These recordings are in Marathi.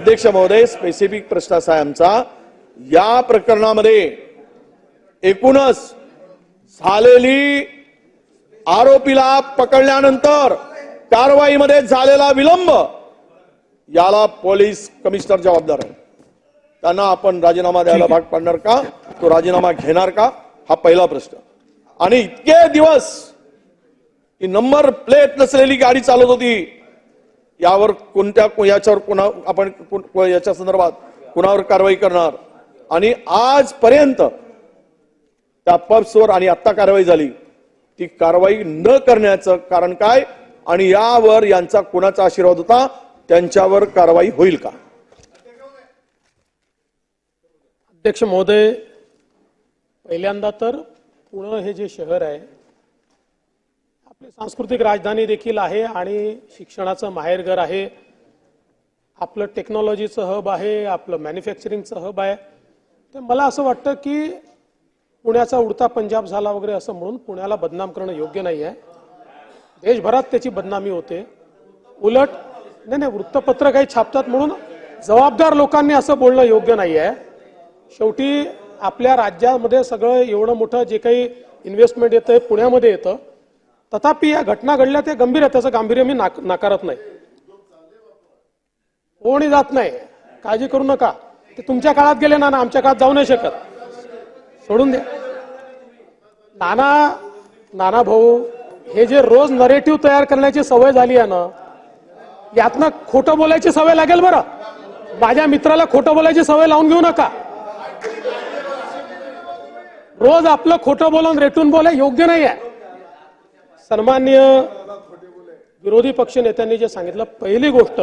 अध्यक्ष महोदय स्पेसिफिक प्रश्न असा आहे आमचा. या प्रकरणामध्ये एकूणच झालेली आरोपीला पकडल्यानंतर कारवाईमध्ये झालेला विलंब याला पोलीस कमिशनर जबाबदार आहे त्यांना आपण राजीनामा द्यायला भाग पाडणार का? तो राजीनामा घेणार का? हा पहिला प्रश्न. आणि इतके दिवस ही नंबर प्लेट नसलेली गाडी चालत होती. यावर कोणत्या याच्यावर कोणा आपण याच्या संदर्भात कुणावर कारवाई करणार. आणि आजपर्यंत त्या पब्सवर आणि आत्ता कारवाई झाली ती कारवाई न करण्याचं कारण काय आणि यावर यांचा कोणाचा आशीर्वाद होता त्यांच्यावर कारवाई होईल का? अध्यक्ष महोदय पहिल्यांदा तर पुणे हे जे शहर आहे सांस्कृतिक राजधानी देखील आहे आणि शिक्षणाचं माहेरघर आहे. आपलं टेक्नॉलॉजीचं हब आहे आपलं मॅन्युफॅक्चरिंगचं हब आहे. तर मला असं वाटतं की पुण्याचा उडता पंजाब झाला वगैरे असं म्हणून पुण्याला बदनाम करणं योग्य नाही आहे. देशभरात त्याची बदनामी होते. उलट नाही नाही वृत्तपत्र काही छापतात म्हणून जबाबदार लोकांनी असं बोलणं योग्य नाही आहे. शेवटी आपल्या राज्यामध्ये सगळं एवढं मोठं जे काही इन्व्हेस्टमेंट येतं पुण्यामध्ये येतं. तथापि या घटना घडल्या ते गंभीर आहे त्याचं गांभीर्य मी नाक- नाकारत नाही. कोणी जात नाही. काळजी करू नका. ते तुमच्या काळात गेले ना ना आमच्या काळात जाऊ नाही शकत. सोडून द्या. नाना नाना भाऊ हे जे रोज नरेटिव्ह तयार करण्याची सवय झाली आहे ना यातनं खोटं बोलायची सवय लागेल बरं. माझ्या मित्राला खोटं बोलायची सवय लावून घेऊ नका. रोज आपलं खोटं बोलून रेटून बोलाय योग्य नाही आहे सन्मान्य विरोधी पक्ष नेत्यांनी जे सांगितलं पहिली गोष्ट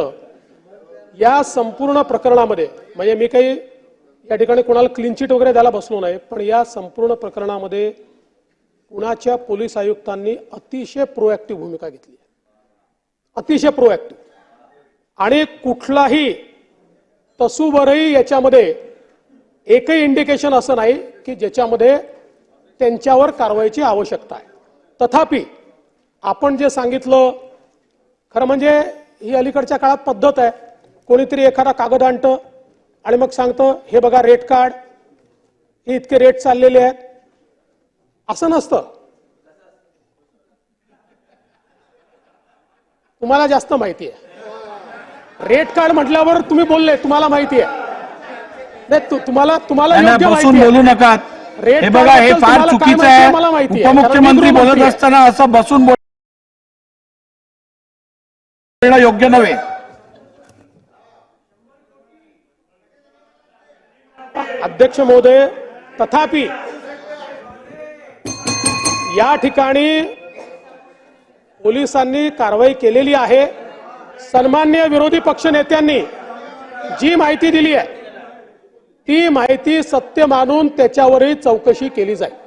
या संपूर्ण प्रकरणामध्ये म्हणजे मी काही या ठिकाणी कोणाला क्लीन चिट वगैरे द्यायला बसलो नाही पण या संपूर्ण प्रकरणामध्ये पुण्याच्या पोलीस आयुक्तांनी अतिशय प्रोएक्टिव्ह भूमिका घेतली आहे. अतिशय प्रोएक्टिव्ह आणि कुठलाही तसूवरही याच्यामध्ये एकही इंडिकेशन असं नाही की ज्याच्यामध्ये त्यांच्यावर कारवाईची आवश्यकता आहे. तथापि आपण जे सांगितलं खरं म्हणजे ही अलीकडच्या काळात पद्धत आहे. कोणीतरी एखादा कागद आणतं आणि मग सांगतं हे बघा रेट कार्ड हे इतके रेट चाललेले आहेत. असं नसतं. तुम्हाला जास्त माहिती आहे. रेट कार्ड म्हटल्यावर तुम्ही बोलले तुम्हाला माहिती आहे. नाही तुम्हाला तुम्हाला त्यांना योग्य बसून माहिती बोलू. नका. हे बघा हे फार चुकीचं आहे. उपमुख्यमंत्री बोलत. असताना असं बसून बोलणं योग्य नव्हे. अध्यक्ष महोदय तथापि या ठिकाणी पोलिसांनी कारवाई केलेली आहे. सन्मान्य विरोधी पक्ष नेत्यांनी जी माहिती दिली आहे ती माहिती सत्य मानून त्याच्यावरही चौकशी केली जाईल.